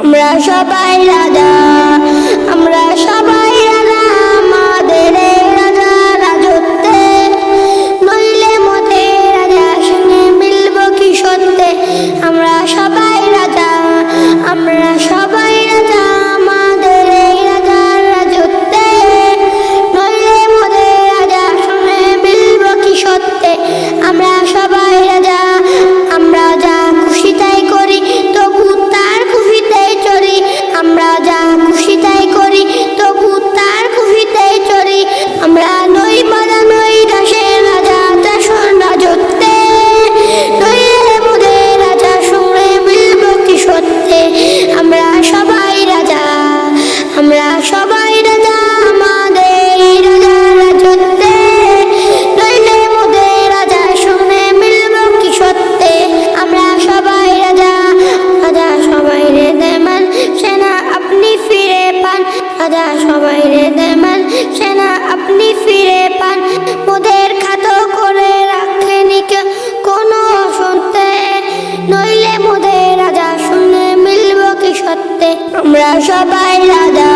আমরা সবাই রাজা আমরা নইলে মোদের রাজা শুনে মিলব কি সত্যে? আমরা সবাই রাজা